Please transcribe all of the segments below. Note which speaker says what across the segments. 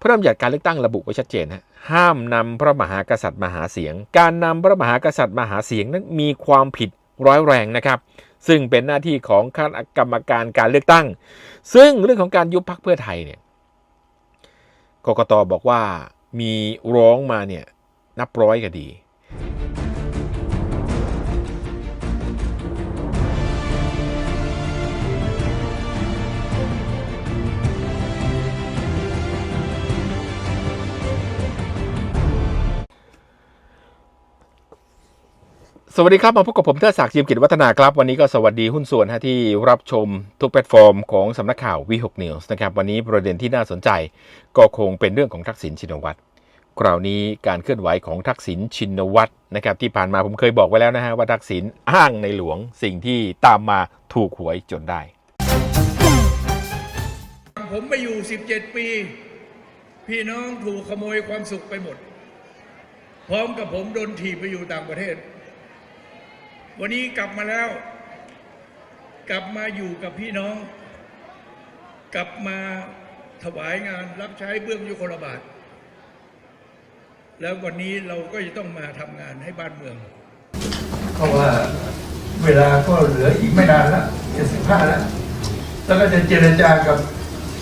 Speaker 1: พระราชบัญญัติการเลือกตั้งระบุไว้ชัดเจนฮะห้ามนำพระมหากษัตริย์มาหาเสียง การนำพระมหากษัตริย์มาหาเสียงนั้นมีความผิดร้ายแรงนะครับ ซึ่งเป็นหน้าที่ของคณะกรรมการการเลือกตั้ง ซึ่งเรื่องของการยุบพักเพื่อไทยเนี่ยกกตบอกว่ามีร้องมาเนี่ยนับร้อยก็ดี สวัสดีครับ มาพบกับผมเทิดศักดิ์จิมกิจวัฒนาครับ วันนี้ก็สวัสดีหุ้นส่วนฮะที่รับชมทุกแพลตฟอร์มของสำนักข่าววีหกนิวส์นะครับ วันนี้ประเด็นที่น่าสนใจก็คงเป็นเรื่องของทักษิณชินวัตรคราวนี้การเคลื่อนไหวของทักษิณชินวัตรนะครับที่ผ่านมาผมเคยบอกไว้แล้วนะฮะว่าทักษิณอ้างในหลวงสิ่งที่ตามมาถูกหวยจนได้
Speaker 2: ผมไปอยู่ 17 ปี พี่น้องถูกขโมยความสุขไปหมด พร้อมกับผมโดนถีบไปอยู่ต่างประเทศ วันนี้กลับมาแล้ว กลับมาอยู่กับพี่น้อง กลับมาถวายงานรับใช้เบื้องยุคลบาท แล้ววันนี้เราก็จะต้องมาทำงานให้บ้านเมือง
Speaker 3: เพราะว่าเวลาก็เหลืออีกไม่นานแล้วเจ็ดสิบห้าแล้ว แล้วก็จะเจรจากับ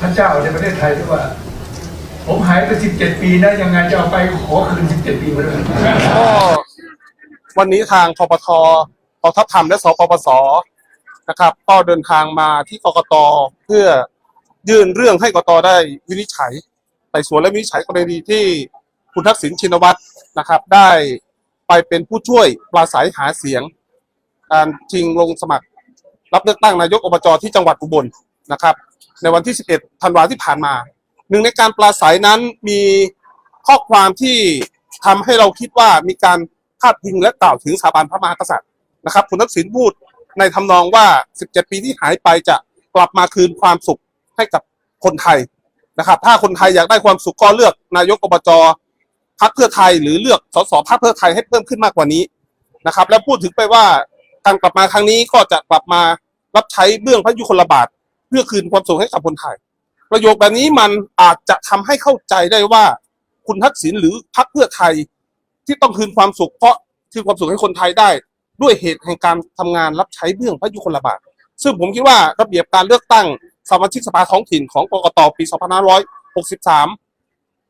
Speaker 3: พระเจ้าในประเทศไทยด้วยว่า ผมหายไปสิบเจ็ดปีนะยังไงจะเอาไปขอคืนสิบเจ็ดปีมาด้วย
Speaker 4: ก็วันนี้ทางปปทก องทัพธรรมและสปปสนะครับ ก็เดินทางมาที่กกตเพื่อยื่นเรื่องให้กกตได้วินิจฉัยไต่สวนและวินิจฉัยกรณีที่คุณทักษิณชินวัตรนะครับ ได้ไปเป็นผู้ช่วยปราศัยหาเสียง การชิงลงสมัคร รับเลือกตั้งนายกอบจที่จังหวัดอุบลนะครับ ในวันที่ 11 ธันวาที่ผ่านมา หนึ่งในการปราศัยนั้นมีข้อความที่ทำให้เราคิดว่ามีการพาดพิงและกล่าวถึงสถาบันพระมหากษัตริย์ นะครับ คุณทักษิณพูดในทำนองว่า 17 ปีที่หายไปจะกลับมาคืนความสุขให้กับคนไทยนะครับ ถ้าคนไทยอยากได้ความสุขก็เลือกนายกอบจพรรคเพื่อไทยหรือเลือกสสพรรคเพื่อไทยให้เพิ่มขึ้นมากกว่านี้นะครับ แล้วพูดถึงไปว่าการกลับมาครั้งนี้ก็จะกลับมารับใช้เบื้องพระยุคลบาทเพื่อคืนความสุขให้กับคนไทย ประโยคแบบนี้มันอาจจะทำให้เข้าใจได้ว่าคุณทักษิณหรือพรรคเพื่อไทยที่ต้องคืนความสุขเพราะคืนความสุขให้คนไทยได้ ด้วยเหตุแห่งการทำงานรับใช้เบื้องพระยุคลบาท ซึ่งผมคิดว่าระเบียบการเลือกตั้งสมาชิกสภาท้องถิ่นของกกตปี 2563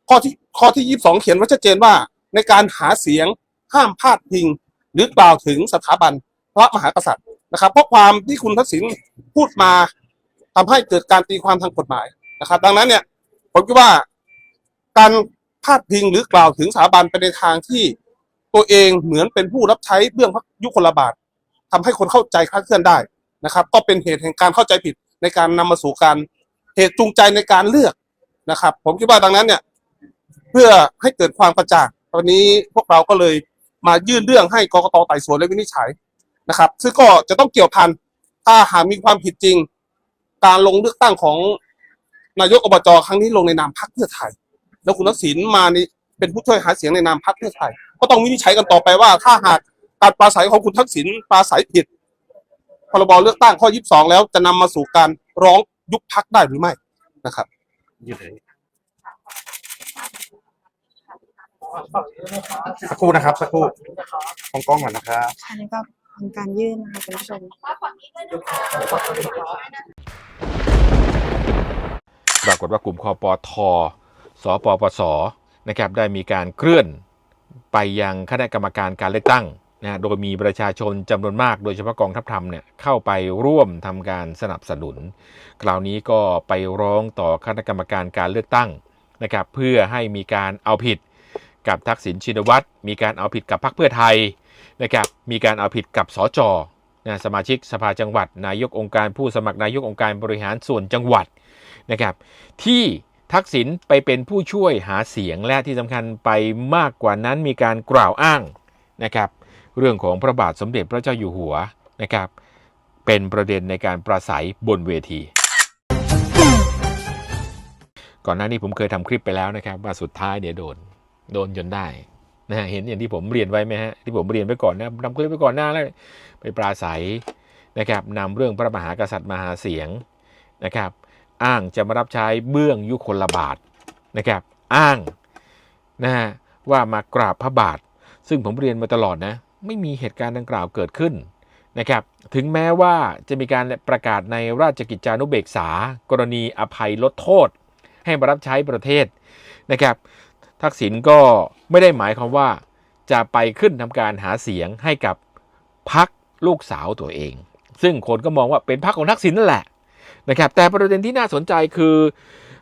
Speaker 4: ข้อที่ข้อที่ 22 เขียนไว้ชัดเจนว่า ในการหาเสียงห้ามพาดพิง หรือกล่าวถึงสถาบันพระมหากษัตริย์นะครับ เพราะความที่คุณทักษิณพูดมาทำให้เกิดการตีความทางกฎหมายนะครับ ดังนั้นเนี่ยผมคิดว่าการพาดพิงหรือกล่าวถึงสถาบันไปในทางที่ ตัวเองเหมือนเป็นผู้รับใช้เบื้องพระยุคลบาททำให้คนเข้าใจคลาดเคลื่อนได้นะครับ ก็เป็นเหตุแห่งการเข้าใจผิดในการนำมาสู่การเหตุจูงใจในการเลือกนะครับ ผมคิดว่าดังนั้นเนี่ย เพื่อให้เกิดความกระจ่างตอนนี้พวกเราก็เลยมายื่นเรื่องให้กรกตไต่สวนและวินิจฉัยนะครับ ซึ่งก็จะต้องเกี่ยวพันถ้าหากมีความผิดจริง การลงเลือกตั้งของนายกอบจครั้งนี้ลงในนามพรรคเพื่อไทย แล้วคุณทักษิณมานี่เป็นผู้ช่วยหาเสียงในนามพรรคเพื่อไทย ก็ต้องวินิจฉัยกันต่อไปว่า ถ้าหากการปราศัยของคุณทักษิณปราศัยผิดพรบเลือกตั้งข้อ 22 แล้วจะนำมาสู่การร้องยุบพักได้หรือไม่นะครับ สักครู่นะครับ สักครู่ของกล้องก่อนนะครับ
Speaker 5: อันนี้ก็เป็นการยื่นนะคะคุณผู้ชม
Speaker 1: ปรากฏว่ากลุ่มคอปทสปปสนะครับได้มีการเคลื่อน ไปยังคณะกรรมการการเลือกตั้งนะโดยมีประชาชนจำนวนมากโดยเฉพาะกองทัพธรรมเนี่ยเข้าไปร่วมทำการสนับสนุน คราวนี้ก็ไปร้องต่อคณะกรรมการการเลือกตั้งนะครับเพื่อให้มีการเอาผิดกับทักษิณชินวัตร มีการเอาผิดกับพรรคเพื่อไทยนะครับมีการเอาผิดกับสจนะสมาชิกสภาจังหวัด นายกองค์การผู้สมัครนายกองค์การบริหารส่วนจังหวัดนะครับที่ ทักษิณไปเป็นผู้ช่วยหาเสียงและที่สำคัญไปมากกว่านั้นมีการกล่าวอ้างนะครับ เรื่องของพระบาทสมเด็จพระเจ้าอยู่หัวนะครับ เป็นประเด็นในการปราศัยบนเวที ก่อนหน้านี้ผมเคยทำคลิปไปแล้วนะครับว่าสุดท้ายเนี่ยโดนโดนจนได้นะฮะเห็นอย่างที่ผมเรียนไว้ไหมฮะที่ผมเรียนไปก่อนนะทำคลิปไปก่อนหน้าแล้วไปปราศัยนะครับนำเรื่องพระมหากษัตริย์มาหาเสียงนะครับ อ้างจะมารับใช้เบื้องยุคลบาทนะครับ อ้างนะฮะว่ามากราบพระบาท ซึ่งผมเรียนมาตลอดนะ ไม่มีเหตุการณ์ดังกล่าวเกิดขึ้นนะครับ ถึงแม้ว่าจะมีการประกาศในราชกิจจานุเบกษา กรณีอภัยลดโทษ ให้มารับใช้ประเทศนะครับ ทักษิณก็ไม่ได้หมายความว่าจะไปขึ้นทำการหาเสียงให้กับพักลูกสาวตัวเอง ซึ่งคนก็มองว่าเป็นพักของทักษิณนั่นแหละ นะครับแต่ประเด็นที่น่าสนใจคือ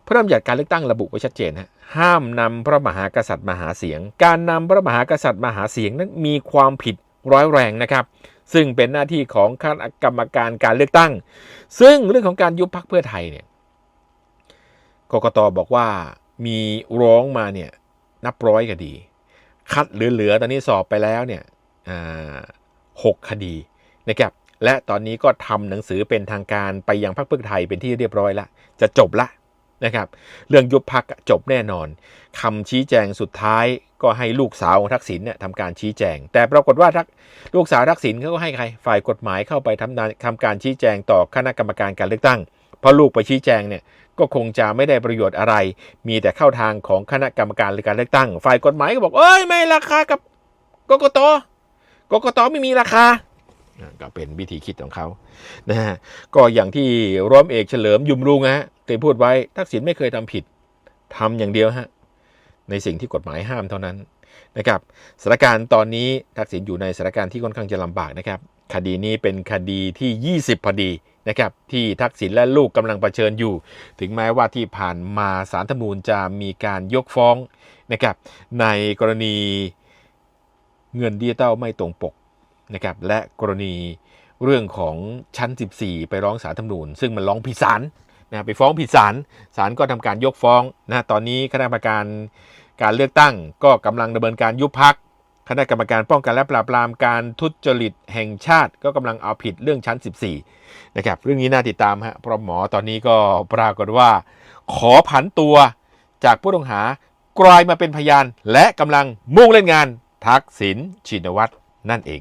Speaker 1: พระราชบัญญัติการเลือกตั้งระบุไว้ชัดเจนฮะห้ามนำพระมหากษัตริย์มาหาเสียง การนำพระมหากษัตริย์มาหาเสียงนั้นมีความผิดร้ายแรงนะครับ ซึ่งเป็นหน้าที่ของคณะกรรมการการเลือกตั้ง ซึ่งเรื่องของการยุบพักเพื่อไทยเนี่ยกกตบอกว่ามีร้องมาเนี่ยนับร้อยคดี คัดเหลือๆตอนนี้สอบไปแล้วเนี่ยหกคดีนะครับ และตอนนี้ก็ทำหนังสือเป็นทางการไปยังพรรคเพื่อไทยเป็นที่เรียบร้อยละจะจบละนะครับ เรื่องยุบพักจบแน่นอนคำชี้แจงสุดท้ายก็ให้ลูกสาวของทักษิณเนี่ยทำการชี้แจง แต่ปรากฏว่าทักลูกสาวทักษิณเขาก็ให้ใคร ฝ่ายกฎหมายเข้าไปทำการทำการชี้แจงต่อคณะกรรมการการเลือกตั้งเพราะลูกไปชี้แจงเนี่ยก็คงจะไม่ได้ประโยชน์อะไร มีแต่เข้าทางของคณะกรรมการการเลือกตั้ง ฝ่ายกฎหมายก็บอกเอ้ยไม่ราคากับกกตกกตไม่มีราคา ก็เป็นวิธีคิดของเขานะฮะก็อย่างที่ร้อมเอกเฉลิมยุมรุงฮะเคยพูดไว้ทักษิณไม่เคยทำผิดทำอย่างเดียวฮะในสิ่งที่กฎหมายห้ามเท่านั้นนะครับสถานการณ์ตอนนี้ทักษิณอยู่ในสถานการณ์ที่ค่อนข้างจะลำบากนะครับ คดีนี้เป็นคดีที่ 20 พอดีนะครับที่ทักษิณและลูกกำลังเผชิญอยู่ ถึงแม้ว่าที่ผ่านมาสารธรรมนูญจะมีการยกฟ้องนะครับในกรณีเงินดิจิตอลไม่ตรงปก นะครับและกรณีเรื่องของชั้น 14 ไปร้องสารธรรมนูญซึ่งมันร้องผิดศาลนะไปฟ้องผิดศาลศาลก็ทำการยกฟ้องนะตอนนี้คณะกรรมการการเลือกตั้ง ก็กำลังดำเนินการยุบพักคณะกรรมการป้องกันและปราบปรามการทุจริตแห่งชาติ ก็กำลังเอาผิดเรื่องชั้น 14นะครับเรื่องนี้น่าติดตามฮะเพราะหมอตอนนี้ก็ปรากฏว่า ขอผันตัวจากผู้ต้องหากลายมาเป็นพยาน และกำลังมุ่งเล่นงานทักษิณชินวัตรนั่นเอง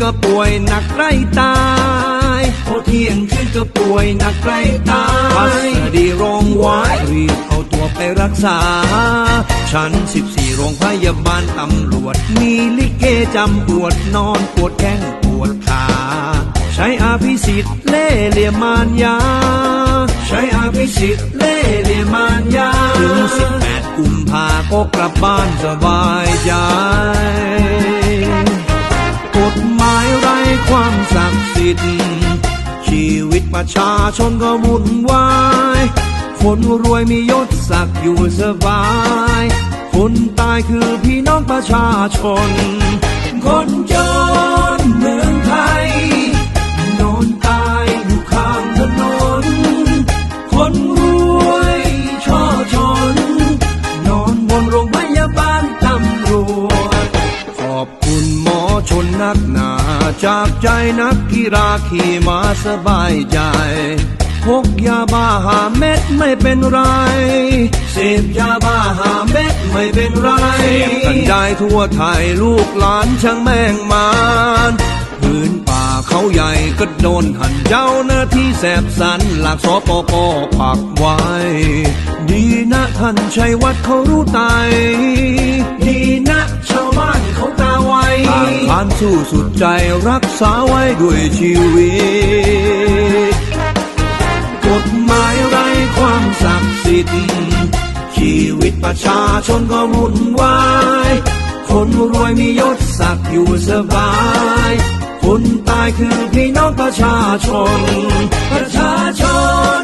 Speaker 6: ก็ป่วยหนักใกล้ตายพอเที่ยงคืนก็ป่วยหนักใกล้ตายพัสดีร้องไว้รีบเอาตัวไปรักษา ชั้น14โรงพยาบาลตำรวจ มีลิเกจำปวดนอนปวดแข้งปวดขาใช้อาภิสิทธิ์เล่เหลี่ยมมารยา ใช้อาภิสิทธิ์เล่เหลี่ยมมารยาถึง18กุมภาก็กลับบ้านสบายใจกฎหมายไร้ ความศักดิ์สิทธิ์ชีวิตประชาชนก็วุ่นวายคนรวยมียศศักดิ์อยู่สบาย คนตายคือพี่น้องประชาชน คนจนเมืองไทย ใจนักกีฬาขี่มาสบายใจ พกยาบ้าหาเม็ดไม่เป็นไร เสพยาบ้าหาเม็ดไม่เป็นไรเสพกันได้ทั่วไทยลูกหลานช่างแม่งมานพื้นป่าเขาใหญ่ก็โดนหันเจ้าหน้าที่แสบสันหลักสปปปักไว้ ดีนะท่านชัยวัดเขารู้ไตดีนะชาวบ้านเขาตาไวทานสู้สุดใจรักษาไว้ด้วยชีวิต กฎหมายไร้ความศักดิ์สิทธิ์ ชีวิตประชาชนก็วุ่นวาย คนรวยมียศศักดิ์อยู่สบาย คนตายคือพี่น้องประชาชน ประชาชน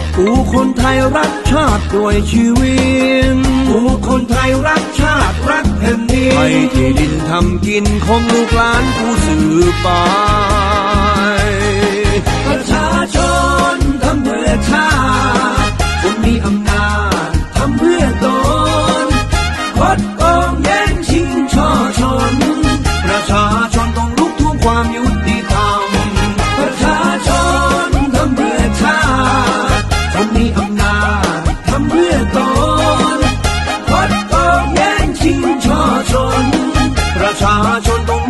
Speaker 6: กูคนไทยรักชาติด้วยชีวิต กูคนไทยรักชาติรักแผ่นดินให้ที่ดินทำกินของลูกหลานกูสืบไปประชาชนทำเพื่อชาติ 茶ระ